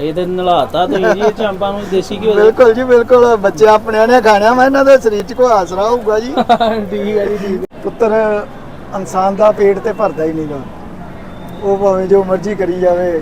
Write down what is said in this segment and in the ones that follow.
ਇਹਦੇ ਨਲਾਤਾ ਤੁਸੀਂ ਜੀ ਇਹ ਚਾਂਪਾਂ ਨੂੰ ਦੇਸੀ ਘਿਓ ਦੇ ਬਿਲਕੁਲ ਜੀ ਬਿਲਕੁਲ। ਬੱਚੇ ਆਪਣਿਆਂ ਨੇ ਖਾਣਿਆ ਮੈਂ ਇਹਨਾਂ ਦੇ ਸਰੀਰ 'ਚ ਕੋਈ ਆਸਰਾ ਹੋਊਗਾ ਜੀ। ਠੀਕ ਹੈ ਜੀ ਠੀਕ। ਪੁੱਤਰ ਇਨਸਾਨ ਦਾ ਪੇਟ ਤੇ ਭਰਦਾ ਹੀ ਨਹੀਂਗਾ ਉਹ ਭਾਵੇਂ ਜੋ ਮਰਜ਼ੀ ਕਰੀ ਜਾਵੇ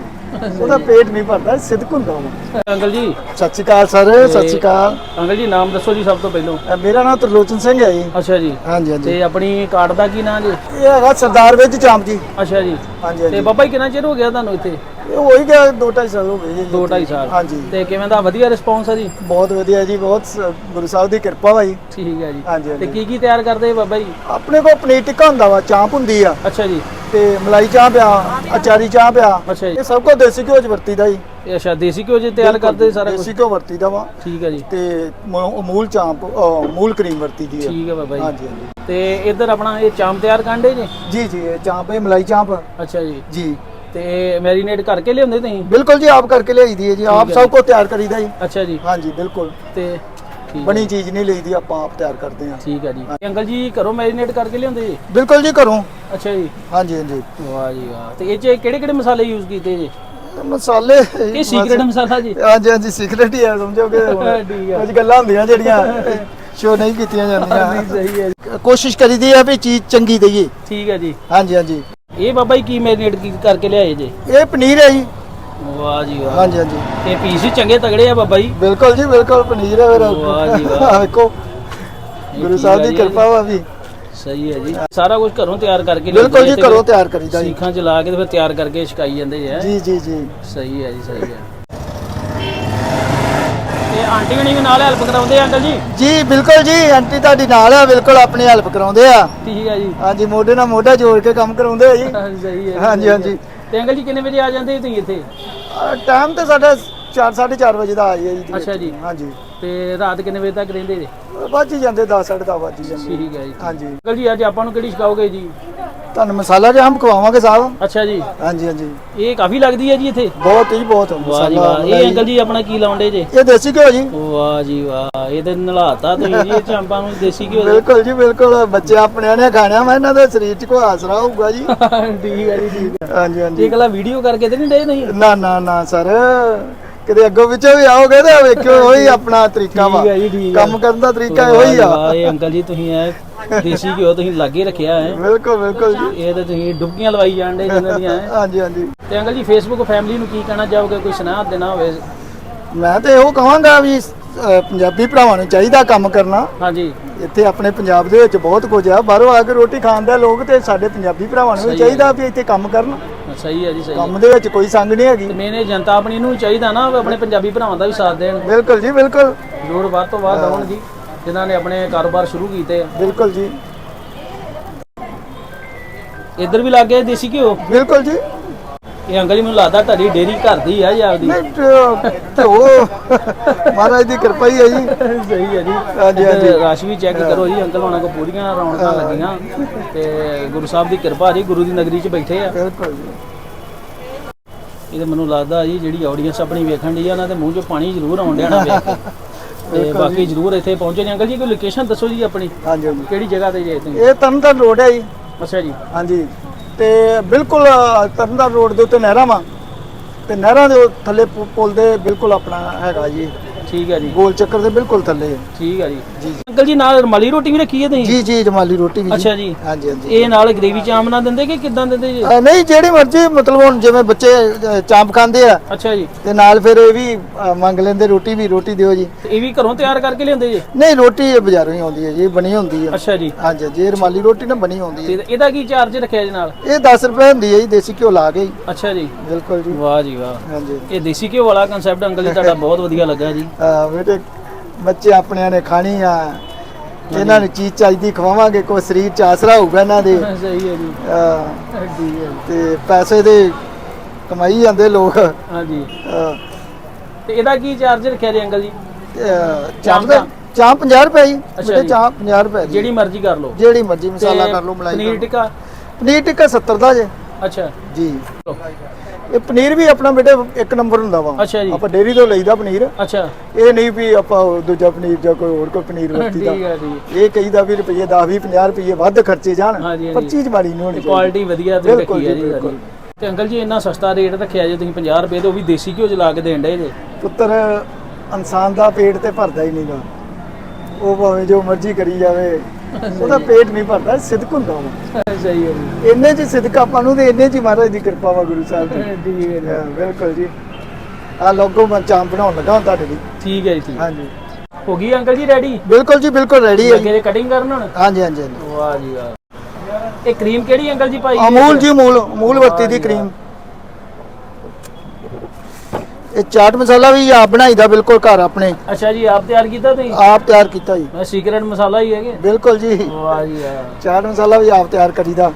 ਉਹਦਾ ਪੇਟ ਨਹੀਂ ਭਰਦਾ ਸਿੱਧਕ ਹੁੰਦਾ ਵਾ। ਅੰਕਲ ਜੀ। ਸਤਿ ਸ਼੍ਰੀ ਅਕਾਲ ਸਰ ਸਤਿ ਸ਼੍ਰੀ ਅਕਾਲ। ਅੰਕਲ ਜੀ ਨਾਮ ਦੱਸੋ ਜੀ ਸਭ ਤੋਂ ਪਹਿਲਾਂ। ਮੇਰਾ ਨਾਮ ਤਰਲੋਚਨ ਸਿੰਘ ਹੈ ਜੀ। ਅੱਛਾ ਜੀ। ਹਾਂਜੀ ਹਾਂਜੀ। ਤੇ ਆਪਣੀ ਕਾਰਡ ਦਾ ਕੀ ਨਾਮ ਜੀ? ਇਹ ਹੈਗਾ ਸਰਦਾਰ ਵਿੱਚ ਚਾਂਪ ਜੀ। ਅੱਛਾ ਜੀ। ਹਾਂਜੀ। ਤੇ ਬਾਬਾ ਜੀ ਕਿੰਨਾ ਚਿਰ ਹੋ ਗਿਆ ਤੁਹਾਨੂੰ ਇੱਥੇ? ਇਹ ਹੋ ਹੀ ਗਿਆ 2.5 ਸਾਲ ਹੋ ਗਏ ਜੀ 2 2.5 ਸਾਲ। ਹਾਂਜੀ। ਤੇ ਕਿਵੇਂ ਦਾ ਵਧੀਆ ਰਿਸਪੌਂਸ ਹੈ ਜੀ? ਬਹੁਤ ਵਧੀਆ ਜੀ ਬਹੁਤ ਸ- ਗੁਰੂ ਸਾਹਿਬ ਦੀ ਕਿਰਪਾ ਵਾ ਜੀ। ਠੀਕ ਹੈ ਜੀ। ਹਾਂਜੀ ਤੇ ਹਾਂਜੀ। ਕੀ ਕੀ ਤਿਆਰ ਕਰਦੇ ਬਾਬਾ ਜੀ? ਆਪਣੇ ਕੋਲ ਪਨੀਰ ਟਿੱਕਾ ਹੁੰਦਾ ਵਾ ਚਾਂਪ ਹੁੰਦੀ ਆ। ਅੱਛਾ ਜੀ। ਤੇ ਮਲਾਈ ਚਾਂਪ ਆ ਅਚਾਰੀ ਚਾਂਪ ਆ। ਅੱਛਾ ਜੀ। ਇਹ ਸਭ ਕੁਝ ਦੇਸੀ ਘਿਓ ਚ ਵਰਤੀਦਾ ਜੀ। ਇਹ ਅੱਛਾ ਦੇਸੀ ਘਿਓ ਜੀ ਤਿਆਰ ਕਰਦੇ ਸਾਰਾ ਕੁਝ ਦੇਸੀ ਘਿਓ ਵਰਤੀਦਾ ਵਾ। ਠੀਕ ਹੈ ਜੀ। ਤੇ ਮ- ਅਮੂਲ ਚਾਂਪ ਅ, ਅਮੂਲ ਕਰੀਮ ਵਰਤੀ ਦੀ ਆ। ਠੀਕ ਹੈ ਬਾਬਾ ਜੀ। ਹਾਂਜੀ ਹਾਂਜੀ। ਤੇ ਇੱਧਰ ਆਪਣਾ ਇਹ ਚਾਂਪ ਤਿਆਰ ਕਾਂਡੇ ਜੀ? ਜੀ ਜੀ ਇਹ ਚਾਂਪ ਇਹ ਮਲਾਈ ਚਾਂਪ। ਅੱਛਾ ਜੀ। ਜੀ। ਤੇ ਮੈਰੀਨੇਟ ਕਰਕੇ ਲਿਆਉਂਦੇ ਤੁਸੀਂ? ਬਿਲਕੁਲ ਜੀ ਆਪ ਕਰਕੇ ਲਿਆਈ ਦੀ ਹੈ ਜੀ। ਆਪ ਸਭ ਕੁਝ ਤਿਆਰ ਕਰੀਦਾ ਜੀ। ਅੱਛਾ ਜੀ। ਹਾਂਜੀ ਬਿਲਕੁਲ। ਤੇ। ਬਣੀ ਚੀਜ਼ ਨਹੀਂ ਲਈਦੀ ਆਪਾਂ ਆਪ ਤਿਆਰ ਕਰਦੇ ਹਾਂ। ਠੀਕ ਹੈ ਜੀ। ਅੰਕਲ ਜੀ ਘਰੋਂ ਮੈਰੀਨੇਟ ਕਰਕੇ ਲਿਆਉਂਦੇ ਜੀ? ਬਿਲਕੁਲ ਜੀ ਘਰੋਂ। ਅੱਛਾ ਜੀ। ਹਾਂਜੀ ਹਾਂਜੀ। ਵਾਹ ਜੀ ਵਾਹ। ਤੇ ਇਹ ਚ ਕਿਹੜੇ ਕਿਹੜੇ ਮਸਾਲੇ ਯੂਜ਼ ਕੀਤੇ ਜੀ? ਮਸਾਲੇ ਇਹ ਸੀਕ੍ਰੀਟ ਮਸਾਲਾ ਜੀ। ਹਾਂਜੀ ਹਾਂਜੀ ਸੀਕ੍ਰੇਟ ਹੀ ਹੈ ਸਮਝੋਗੇ ਠੀਕ ਹੈ। ਕੁਝ ਗੱਲਾਂ ਹੁੰਦੀਆਂ ਜਿਹੜੀਆਂ ਸ਼ੋ ਨਹੀਂ ਕੀਤੀਆਂ ਜਾਂਦੀਆਂ। ਸਹੀ ਹੈ। ਕੋਸ਼ਿਸ਼ ਕਰੀਦੀ ਹੈ ਵੀ ਚੀਜ਼ ਚੰਗੀ ਦਈਏ। ਠੀਕ ਹੈ ਜੀ। ਹਾਂਜੀ ਹਾਂਜੀ। ਇਹ ਬਾਬਾ ਜੀ ਕੀ ਮੈਰੀਨੇਟ ਕਰਕੇ ਲਿਆਏ ਜੀ? ਇਹ ਪਨੀਰ ਹੈ ਜੀ। ਵਾਹ ਜੀ ਵਾਹ। ਹਾਂਜੀ ਹਾਂਜੀ। ਤੇ ਪੀਸ ਵੀ ਚੰਗੇ ਤਗੜੇ ਆ ਬਾਬਾ ਜੀ? ਬਿਲਕੁਲ ਜੀ ਬਿਲਕੁਲ ਪਨੀਰ ਹੈ ਵਾਹ ਜੀ ਵਾਹ। ਮੇਰਾ ਵੇਖੋ ਗੁਰੂ ਸਾਹਿਬ ਹੈ ਦੀ। ਕਿਰਪਾ ਵਾ ਵੀ ਸਹੀ ਹੈ ਜੀ। ਸਾਰਾ ਕੁਝ ਘਰੋਂ ਤਿਆਰ ਕਰਕੇ ਬਿਲਕੁਲ ਜੀ ਘਰੋਂ ਤਿਆਰ ਕਰੀਦਾ ਜੀ। ਸੀਖਾਂ ਚ ਲਾ ਕੇ ਤੇ ਫਿਰ ਤਿਆਰ ਕਰਕੇ ਛਕਾਈ ਜਾਂਦੇ ਹੈਂ। ਜੀ ਜੀ ਜੀ। ਸਹੀ ਹੈ ਜੀ ਸਹੀ ਹੈ। ਆਂਟੀ ਹਣੀ ਵੀ ਨਾਲ ਹੈਲਪ ਕਰਾਉਂਦੇ ਆ ਅੰਕਲ ਜੀ? ਜੀ ਬਿਲਕੁਲ ਜੀ ਆਂਟੀ ਤੁਹਾਡੀ ਨਾਲ ਆ ਬਿਲਕੁਲ ਆਪਣੀ ਹੈਲਪ ਕਰਾਉਂਦੇ ਆ। ਠੀਕ ਹੈ ਜੀ। ਹਾਂਜੀ ਮੋਢੇ ਨਾਲ ਮੋਢਾ ਜੋੜ ਕੇ ਕੰਮ ਕਰਾਉਂਦੇ ਆ ਜੀ। ਸਹੀ ਹੈ ਹਾਂਜੀ। ਹਾਂਜੀ। ਤੇ ਅੰਕਲ ਜੀ ਕਿੰਨੇ ਵਜੇ ਆ ਜਾਂਦੇ ਤੁਸੀਂ ਇੱਥੇ? ਟਾਈਮ ਤੇ ਸਾਡਾ 4 4:30 ਵਜੇ ਦਾ ਆ ਜੀ ਜੀ ਅੱਛਾ ਜੀ। ਹਾਂਜੀ। ਤੇ ਰਾਤ ਕਿੰਨੇ ਵਜੇ ਤੱਕ ਰਹਿੰਦੇ ਜੀ? ਵੱਜ ਜਾਂਦੇ 10 10:30 ਵੱਜ ਜਾਂਦੇ। ਠੀਕ ਹੈ ਜੀ। ਹਾਂਜੀ। ਅੰਕਲ ਜੀ ਅੱਜ ਆਪਾਂ ਨੂੰ ਕਿਹੜੀ ਛਕਾਓਗੇ ਜੀ? ਤੁਹਾਨੂੰ ਮਸਾਲਾ ਜਾਮ ਖਵਾਵਾਂਗੇ ਸਾਹਿਬ ਅੱਛਾ ਜੀ। ਹਾਂਜੀ ਹਾਂਜੀ। ਇਹ ਕਾਫੀ ਲੱਗਦੀ ਹੈ ਜੀ ਇੱਥੇ? ਬਹੁਤ ਹੀ ਬਹੁਤ ਵਾਹ ਜੀ ਮਸਾਲਾ ਵਾਹ। ਇਹ ਅੰਕਲ ਜੀ ਆਪਣਾ ਕੀ ਲਾਉਂਦੇ ਜੇ? ਇਹ ਦੇਸੀ ਘਿਓ ਜੀ। ਵਾਹ ਜੀ ਵਾਹ। ਇਹਦੇ ਨਲਾਤਾ ਤੁਸੀਂ ਜੀ ਇਹ ਚਾਂਪਾਂ ਨੂੰ ਦੇਸੀ ਘਿਓ ਦੇ। ਬਿਲਕੁਲ ਜੀ ਬਿਲਕੁਲ। ਬੱਚੇ ਆਪਣਿਆਂ ਨੇ ਖਾਣਿਆ ਮੈਂ ਇਹਨਾਂ ਦੇ ਸਰੀਰ 'ਚ ਕੋਈ ਆਸਰਾ ਹੋਊਗਾ ਜੀ। ਠੀਕ ਹੈ ਜੀ ਠੀਕ ਹੈ। ਹਾਂਜੀ ਇਹ ਗੱਲਾਂ ਵੀਡੀਓ ਕਰਕੇ ਤੇ ਨਹੀਂ ਦੇ ਨਹੀਂ ਨਾ ਨਾ ਨਾ ਸਰ। ਕਿਤੇ ਅੱਗੋਂ ਵਿੱਚੋਂ ਵੀ ਆਓਗੇ ਤੇ ਵੇਖਿਓ ਉਹੀ ਆਪਣਾ ਤਰੀਕਾ ਵਾ। ਠੀਕ ਹੈ ਜੀ ਠੀਕ ਹੈ। ਕੰਮ ਕਰਨ ਦਾ ਤਰੀਕਾ ਉਹੀ ਆ। ਵਾਹ, ਇਹ ਅੰਕਲ ਜੀ ਤੁਸੀਂ ਐ ਦੇਸੀ ਘਿਓ ਤੁਸੀਂ ਲਾਗੇ ਰੱਖਿਆ ਹੈ। ਬਿਲਕੁਲ ਬਿਲਕੁਲ ਜੀ। ਇਹ ਤੇ ਤੁਸੀਂ ਡੁਬਕੀਆਂ ਲਵਾਈ ਜਾਂਦੇ ਜਿਨ੍ਹਾਂ ਦੀਆਂ ਹੈਂ। ਹਾਂਜੀ ਹਾਂਜੀ। ਤੇ ਅੰਕਲ ਜੀ ਫੇਸਬੁੱਕ ਫੈਮਿਲੀ ਨੂੰ ਕੀ ਕਹਿਣਾ ਚਾਹੋਗੇ? ਕੋਈ ਸੁਨਾਹ ਦੇਣਾ ਹੋਵੇ? ਮੈਂ ਤੇ ਇਹੋ ਕਹਾਂਗਾ ਵੀ ਪੰਜਾਬੀ ਭਰਾਵਾਂ ਨੂੰ ਚਾਹੀਦਾ ਕੰਮ ਕਰਨਾ। ਹਾਂਜੀ। ਇੱਥੇ ਆਪਣੇ ਪੰਜਾਬ ਦੇ ਵਿੱਚ ਬਹੁਤ ਕੁਝ ਆ। ਬਾਹਰੋਂ ਆ ਕੇ ਰੋਟੀ ਖਾਣ ਦੇ ਲੋਕ ਤੇ ਸਾਡੇ ਪੰਜਾਬੀ ਭਰਾਵਾਂ ਨੂੰ ਵੀ ਸਹੀ ਹੈ। ਚਾਹੀਦਾ ਵੀ ਇੱਥੇ ਕੰਮ ਕਰਨ। ਸਹੀ ਹੈ ਜੀ ਸਹੀ ਕੰਮ ਦੇ ਵਿੱਚ ਕੋਈ ਸੰਗ ਨਹੀਂ ਹੈਗੀ। ਮੈਨੇ ਜਨਤਾ ਆਪਣੀ ਨੂੰ ਚਾਹੀਦਾ ਨਾ ਵੀ ਆਪਣੇ ਪੰਜਾਬੀ ਭਰਾਵਾਂ ਦਾ ਵੀ ਸਾਥ ਦੇਣ। ਬਿਲਕੁਲ ਜੀ ਬਿਲਕੁਲ। ਜੋੜ ਵੱਧ ਤੋਂ ਵੱਧ ਆਉਣ ਜੀ ਜਿਨ੍ਹਾਂ ਨੇ ਆਪਣੇ ਕਾਰੋਬਾਰ ਸ਼ੁਰੂ ਕੀਤੇ ਆ। ਬਿਲਕੁਲ ਜੀ। ਇੱਧਰ ਵੀ ਲੱਗ ਦੇਸੀ ਘਿਓ? ਬਿਲਕੁਲ ਜੀ। ਇਹ ਅੰਕਲ ਜੀ ਮੈਨੂੰ ਲੱਗਦਾ ਤੁਹਾਡੀ ਡੇਰੀ ਘਰ ਦੀ ਆ ਜਾਂ ਆਪਦੀ? ਨਹੀਂ ਉਹ ਮਹਾਰਾਜ ਦੀ ਕਿਰਪਾ ਹੀ ਹੈ ਜੀ। ਸਹੀ ਹੈ ਜੀ। ਹਾਂਜੀ, ਹਾਂਜੀ। ਰਸ਼ ਵੀ ਚੈੱਕ ਕਰੋ ਜੀ ਅੰਕਲ ਹੋਣਾ ਕੋ ਪੂਰੀਆਂ ਰੌਣਕਾਂ ਲੱਗੀਆਂ। ਤੇ ਗੁਰੂ ਸਾਹਿਬ ਦੀ ਕਿਰਪਾ ਜੀ ਗੁਰੂ ਦੀ ਨਗਰੀ 'ਚ ਬੈਠੇ ਆ। ਬਿਲਕੁਲ ਜੀ। ਇਹ ਤੇ ਮੈਨੂੰ ਲੱਗਦਾ ਜੀ ਜਿਹੜੀ ਆਡੀਅנס ਆਪਣੀ ਵੇਖਣ ਦੀ ਆ ਉਹਨਾਂ ਦੇ ਮੂੰਹ 'ਚੋਂ ਪਾਣੀ ਜ਼ਰੂਰ ਆਉਣ ਡਿਆ ਨਾ ਵੇਖ ਕੇ। ਤੇ ਬਾਕੀ ਜ਼ਰੂਰ ਇੱਥੇ ਪਹੁੰਚੇ ਨੇ ਅੰਕਲ ਜੀ ਕੋਈ ਲੋਕੇਸ਼ਨ ਦੱਸੋ ਜੀ ਆਪਣੀ? ਹਾਂਜੀ ਕਿਹੜੀ ਜਗ੍ਹਾ ਤੇ ਜੇ ਤੁਸੀਂ ਇਹ ਤਰਨਤਾਰਨ ਰੋਡ ਹੈ ਜੀ। ਅੱਛਾ ਜੀ। ਹਾਂਜੀ। ਤੇ ਬਿਲਕੁਲ ਅ, ਤਰਨਤਾਰਨ ਰੋਡ ਦੇ ਉੱਤੇ ਨਹਿਰਾਂ ਵਾਂ। ਤੇ ਨਹਿਰਾਂ ਦੇ ਥੱਲੇ ਪੁ- ਪੁਲ ਦੇ ਬਿਲਕੁਲ ਆਪਣਾ ਹੈਗਾ ਜੀ। ਠੀਕ ਹੈ ਜੀ। ਗੋਲ ਚੱਕਰ ਦੇ ਬਿਲਕੁਲ ਥੱਲੇ ਹੈ। ਠੀਕ ਹੈ ਜੀ। ਅੰਕਲ ਜੀ ਨਾਲ ਰਮਾਲੀ ਰੋਟੀ ਵੀ ਰੱਖੀ ਹੈ ਤੁਸੀਂ? ਜੀ ਜੀ ਜਮਾਲੀ ਰੋਟੀ ਵੀ ਅੱਛਾ ਜੀ। ਹਾਂਜੀ ਹਾਂਜੀ। ਇਹ ਨਾਲ ਗ੍ਰੇਵੀ ਚਾਂਪ ਨਾਲ ਦਿੰਦੇ ਕਿ ਕਿਦਾਂ ਦਿੰਦੇ ਜੀ? ਅ, ਨਹੀਂ ਜਿਹੜੀ ਮਰਜ਼ੀ ਮਤਲਬ ਹੁਣ ਜਿਵੇਂ ਬੱਚੇ ਅ, ਚਾਂਪ ਖਾਂਦੇ ਆ ਅੱਛਾ ਜੀ। ਤੇ ਨਾਲ ਫਿਰ ਇਹ ਵੀ ਅ, ਮੰਗ ਲੈਂਦੇ ਰੋਟੀ ਵੀ ਰੋਟੀ ਦਿਓ ਜੀ। ਤੇ ਇਹ ਵੀ ਘਰੋਂ ਤਿਆਰ ਕਰਕੇ ਲਿਆਉਂਦੇ ਜੀ? ਨਹੀਂ ਰੋਟੀ ਇਹ ਬਾਜ਼ਾਰੋਂ ਹੀ ਆਉਂਦੀ ਹੈ ਜੀ ਬਣੀ ਹੁੰਦੀ ਹੈ ਅੱਛਾ ਜੀ। ਹਾਂਜੀ ਜੀ ਰੁਮਾਲੀ ਰੋਟੀ ਨਾ ਬਣੀ ਹੁੰਦੀ ਹੈ ਤੇ ਇਹਦਾ ਕੀ ਚਾਰਜ ਰੱਖਿਆ ਜੀ ਨਾਲ? ਇਹ 10 ਰੁਪਏ ਹੁੰਦੀ ਹੈ ਜੀ ਦੇਸੀ ਘਿਓ ਲਾ ਕੇ ਜੀ। ਅੱਛਾ ਜੀ। ਬਿਲਕੁਲ ਜੀ। ਵਾਹ ਜੀ ਵਾਹ। ਹਾਂਜੀ। ਇਹ ਦੇਸੀ ਘਿਓ ਵਾਲਾ ਕਨਸੈਪਟ ਅੰਕਲ ਜੀ ਤੁਹਾਡਾ ਬਹੁਤ ਵਧੀਆ ਲੱਗਾ ਜੀ। ਬੇਟੇ ਬੱਚੇ ਆਪਣਿਆਂ ਨੇ ਖਾਣੀ ਆ। ਇਹਨਾਂ ਨੂੰ ਚੀਜ਼ ਚਾਹੀਦੀ ਖਵਾਵਾਂਗੇ ਕੋਈ ਸਰੀਰ ਚ ਆਸਰਾ ਹੋਊਗਾ ਇਹਨਾਂ ਦੇ। ਸਹੀ ਹੈ ਜੀ। ਆ, ਠੀਕ ਹੈ ਤੇ ਪੈਸੇ ਦੇ ਕਮਾਈ ਜਾਂਦੇ ਲੋਕ। ਹਾਂਜੀ। ਤੇ, ਤੇ ਇਹਦਾ ਕੀ ਚਾਰਜ ਰੱਖਿਆ ਜੀ ਅੰਕਲ ਜੀ? ਚਾਂਪ ਦਾ? ਦਾ? ਚਾਂਪ 50 ਰੁਪਏ ਜੀ। ਬੇਟੇ ਜੀ। ਚਾਂਪ 50 ਰੁਪਏ ਦੀ ਜਿਹੜੀ ਮਰਜ਼ੀ ਕਰ ਲਓ। ਜਿਹੜੀ ਮਰਜ਼ੀ ਮਸਾਲਾ ਤੇ ਕਰ ਲਓ ਮਲਾਈ ਪਨੀਰ ਕਰ ਲਓ। ਟਿੱਕਾ? ਪਨੀਰ ਟਿੱਕਾ 70 ਦਾ ਜੇ। ਅੱਛਾ। ਜੀ। ਲਓ। ਇਹ ਪਨੀਰ ਵੀ ਆਪਣਾ ਬੇਟੇ ਇੱਕ ਨੰਬਰ ਹੁੰਦਾ ਵਾ। ਅੱਛਾ ਜੀ। ਆਪਾਂ ਡੇਰੀ ਤੋਂ ਲਈਦਾ ਪਨੀਰ। ਅੱਛਾ। ਇਹ ਨਹੀਂ ਵੀ ਆਪਾਂ ਉਹ ਦੂਜਾ ਪਨੀਰ ਜਾਂ ਕੋਈ ਹੋਰ ਕੋਈ ਪਨੀਰ ਵਰਤੀਦਾ। ਠੀਕ ਹੈ ਜੀ। ਇਹ ਕਹੀਦਾ ਵੀ ਰੁਪਈਏ 10 20 50 ਰੁਪਈਏ ਵੱਧ ਖਰਚੇ ਜਾਣ। ਹਾਂਜੀ, ਪਰ। ਚੀਜ਼ ਮਾੜੀ ਨਹੀਂ ਹੋਣੀ ਚਾਹੀਦੀ। ਕੁਆਲਿਟੀ ਵਧੀਆ ਤੇ ਬਿਲਕੁਲ ਰੱਖੀ ਹੈ ਜੀ, ਜੀ ਬਿਲਕੁਲ। ਤੇ ਅੰਕਲ ਜੀ ਇੰਨਾ ਸਸਤਾ ਰੇਟ ਰੱਖਿਆ ਜੇ ਤੁਸੀਂ 50 ਰੁਪਏ ਤੇ ਉਹ ਵੀ ਦੇਸੀ ਘਿਓ ਚ ਲਾ ਕੇ ਦੇਣ ਡਏ ਜੇ? ਪੁੱਤਰ ਇਨਸਾਨ ਦਾ ਪੇਟ ਤੇ ਭਰਦਾ ਹੀ ਨਹੀਂਗਾ ਉਹ ਭਾਵੇਂ ਜੋ ਮਰਜ਼ੀ ਕਰੀ ਜਾਵੇ। ਉਹਦਾ ਪੇਟ ਨਹੀਂ ਭਰਦਾ ਸਿਦਕ ਹੁੰਦਾ ਵਾ। ਸਹੀ ਹੈ ਜੀ। ਇੰਨੇ ਚ ਸਿਦਕ ਆਪਾਂ ਨੂੰ ਤੇ ਇੰਨੇ ਚ ਹੀ ਮਹਾਰਾਜ ਦੀ ਕਿਰਪਾ ਵਾ ਗੁਰੂ ਸਾਹਿਬ ਦੀ। ਠੀਕ ਹੈ ਜੀ। ਹਾਂ, ਬਿਲਕੁਲ ਜੀ। ਆ ਲੋਗੋ ਮੈਂ ਚਾਂਪ ਬਣਾਉਣ ਲੱਗਾ ਹੁਣ ਤੁਹਾਡੇ ਲਈ। ਠੀਕ ਹੈ ਜੀ ਠੀਕ। ਹਾਂਜੀ। ਹੋ ਗਈ ਅੰਕਲ ਜੀ ਰੈਡੀ ਬਿਲਕੁਲ ਜੀ ਬਿਲਕੁਲ ਰੈਡੀ ਹੈ ਅੱਗੇ ਜੀ ਦੇ ਕਟਿੰਗ ਕਰਨ ਹੁਣ? ਹਾਂਜੀ ਹਾਂਜੀ ਹਾਂਜੀ। ਵਾਹ ਜੀ ਵਾਹ। ਇਹ ਕਰੀਮ ਕਿਹੜੀ ਅੰਕਲ ਜੀ ਭਾਈ ਅਮੂਲ ਜੀ ਅਮੂਲ ਅਮੂਲ ਵਰਤੀ ਦੀ ਕਰੀਮ ਇਹ ਚਾਟ ਮਸਾਲਾ ਵੀ ਆਪ ਬਣਾਈਦਾ ਬਿਲਕੁਲ ਘਰ ਆਪਣੇ। ਅੱਛਾ ਜੀ ਆਪ ਤਿਆਰ ਕੀਤਾ ਤੁਸੀਂ? ਆਪ ਤਿਆਰ ਕੀਤਾ ਜੀ। ਮੈਂ ਸੀਕ੍ਰੇਟ ਮਸਾਲਾ ਹੀ ਹੈਗੇ। ਬਿਲਕੁਲ ਜੀ। ਵਾਹ ਜੀ ਵਾਹ। ਚਾਟ ਮਸਾਲਾ ਵੀ ਆਪ ਤਿਆਰ ਕਰੀਦਾ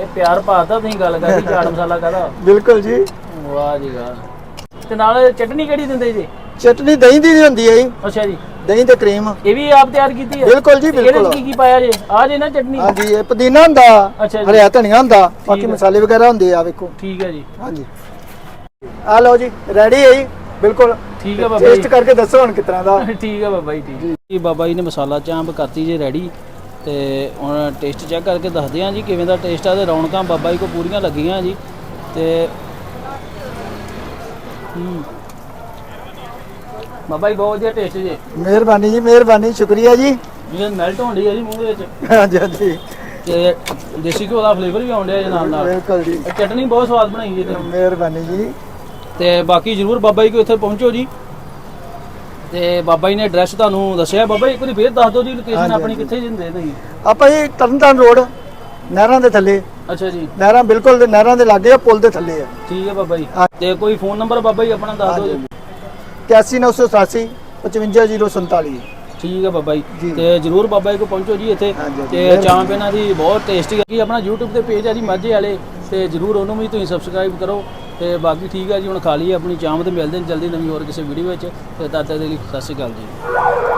ਇਹ ਪਿਆਰ ਭਾਤਾ ਤੁਸੀਂ ਗੱਲ ਕਰਦੀ ਚਾਟ ਮਸਾਲਾ ਕਾਹਦਾ? ਬਿਲਕੁਲ ਜੀ। ਵਾਹ ਜੀ ਵਾਹ। ਤੇ ਨਾਲ ਚਟਨੀ ਕਿਹੜੀ ਦਿੰਦੇ ਜੀ? ਚਟਨੀ ਦਹੀਂ ਦੀ ਹੁੰਦੀ ਹੈ ਜੀ। ਅੱਛਾ ਜੀ। ਦਹੀਂ ਤੇ ਕਰੀਮ। ਇਹ ਵੀ ਆਪ ਤਿਆਰ ਕੀਤੀ ਹੈ? ਬਿਲਕੁਲ ਜੀ, ਤੇ ਇਹਦੇ ਬਿਲਕੁਲ। ਕੀ ਕੀ ਪਾਇਆ ਜੇ? ਆ ਜੇ ਨਾ ਚਟਨੀ। ਹਾਂਜੀ ਇਹ ਪੁਦੀਨਾ ਹੁੰਦਾ। ਹਰਿਆ ਧਨੀਆ ਹੁੰਦਾ ਬਾਕੀ। ਮਸਾਲੇ ਵਗੈਰਾ ਹੁੰਦੇ ਆ ਵੇਖੋ। ਠੀਕ ਹੈ ਜੀ। ਹਾਂਜੀ। ਆ ਲਓ ਜੀ ਰੈਡੀ ਹੈ ਜੀ? ਬਿਲਕੁਲ। ਠੀਕ ਹੈ ਬਾਬਾ ਟੇਸਟ ਜੀ। ਕਰਕੇ ਦੱਸੋ ਹੁਣ ਤਰ੍ਹਾਂ ਦਾ। ਠੀਕ ਹੈ ਬਾਬਾ ਜੀ ਠੀਕ ਜੀ। ਬਾਬਾ ਜੀ ਨੇ ਮਸਾਲਾ ਚਾਂਪ ਕਰਤੀ ਜੇ ਰੈਡੀ ਤੇ ਹੁਣ ਟੇਸਟ ਚੈੱਕ ਕਰਕੇ ਦੱਸਦੇ ਹਾਂ ਜੀ ਕਿਵੇਂ ਦਾ ਟੇਸਟ ਆ ਤੇ ਰੌਣਕਾਂ ਬਾਬਾ ਜੀ ਕੋ ਪੂਰੀਆਂ ਲੱਗੀਆਂ ਜੀ ਤੇ ਹੂੰ। ਬਾਬਾ ਜੀ ਬਹੁਤ ਵਧੀਆ ਟੇਸਟ ਜੀ। ਮਿਹਰਬਾਨੀ ਜੀ ਮਿਹਰਬਾਨੀ ਸ਼ੁਕਰੀਆ ਜੀ। ਇਹ ਮੈਲਟ ਹੋਣ ਡਈ ਹੈ ਜੀ ਮੂੰਹ ਦੇ ਵਿੱਚ। ਹਾਂਜੀ ਹਾਂਜੀ। ਤੇ ਦੇਸੀ ਘਿਓ ਦਾ ਫਲੇਵਰ ਵੀ ਆਉਣ ਡਿਆ ਜੀ ਨਾਲ ਨਾਲ। ਬਿਲਕੁਲ ਜੀ। ਚਟਨੀ ਬਹੁਤ ਸਵਾਦ ਬਣਾਈ ਜੀ। ਮਿਹਰਬਾਨੀ ਜੀ। ਤੇ ਬਾਕੀ ਜਰੂਰ ਬਾਬਾ ਜੀ ਕੋ ਇੱਥੇ ਪਹੁੰਚੋ ਜੀ। ਤੇ ਬਾਬਾ ਜੀ ਨੇ ਐਡਰੈਸ ਤੁਹਾਨੂੰ ਦੱਸਿਆ। ਬਾਬਾ ਜੀ ਇੱਕ ਵਾਰੀ ਫੇਰ ਦੱਸ ਦਿਓ ਜੀ ਲੋਕੇਸ਼ਨ ਆਪਣੀ। ਕਿੱਥੇ ਜਿੰਦੇ ਤੁਸੀਂ ਆਪਾਂ ਜੀ ਤਰਨਤਾਰਨ ਰੋਡ ਨਹਿਰਾਂ ਦੇ ਥੱਲੇ। ਅੱਛਾ ਜੀ। ਨਹਿਰਾਂ ਬਿਲਕੁਲ ਨਹਿਰਾਂ ਦੇ ਲਾਗੇ ਆ ਪੁਲ ਦੇ ਥੱਲੇ ਆ। ਠੀਕ ਹੈ ਬਾਬਾ ਜੀ। ਤੇ ਕੋਈ ਫੋਨ ਨੰਬਰ ਬਾਬਾ ਜੀ ਆਪਣਾ ਦੱਸ ਦਿਓ ਜੀ। 81987 55047 ਠੀਕ ਹੈ ਬਾਬਾ ਜੀ। ਤੇ ਜਰੂਰ ਬਾਬਾ ਜੀ ਕੋ ਪਹੁੰਚੋ ਜੀ ਇੱਥੇ। ਤੇ ਚਾਂਪ ਇਹਨਾਂ ਦੀ ਬਹੁਤ ਟੇਸਟੀ ਹੈ ਆਪਣਾ YouTube ਤੇ ਪੇਜ ਹੈ ਜੀ ਮਾਝੇ ਵਾਲੇ। ਤੇ ਜਰੂਰ ਉਹਨੂੰ ਵੀ ਤੁਸੀਂ ਸਬਸਕ੍ਰਾਈਬ ਕਰੋ। ਤੇ ਬਾਕੀ ਠੀਕ ਹੈ ਜੀ, ਹੁਣ ਖਾ ਲਈਏ ਆਪਣੀ ਚਾਹ ਤੇ ਮਿਲਦੇ ਹਾਂ ਜਲਦੀ ਨਵੀਂ ਹੋਰ ਕਿਸੇ ਵੀਡੀਓ ਵਿੱਚ। ਤੇ ਤਦ ਤੱਕ ਦੇ ਲਈ ਸਤਿ ਸ਼੍ਰੀ ਅਕਾਲ ਜੀ।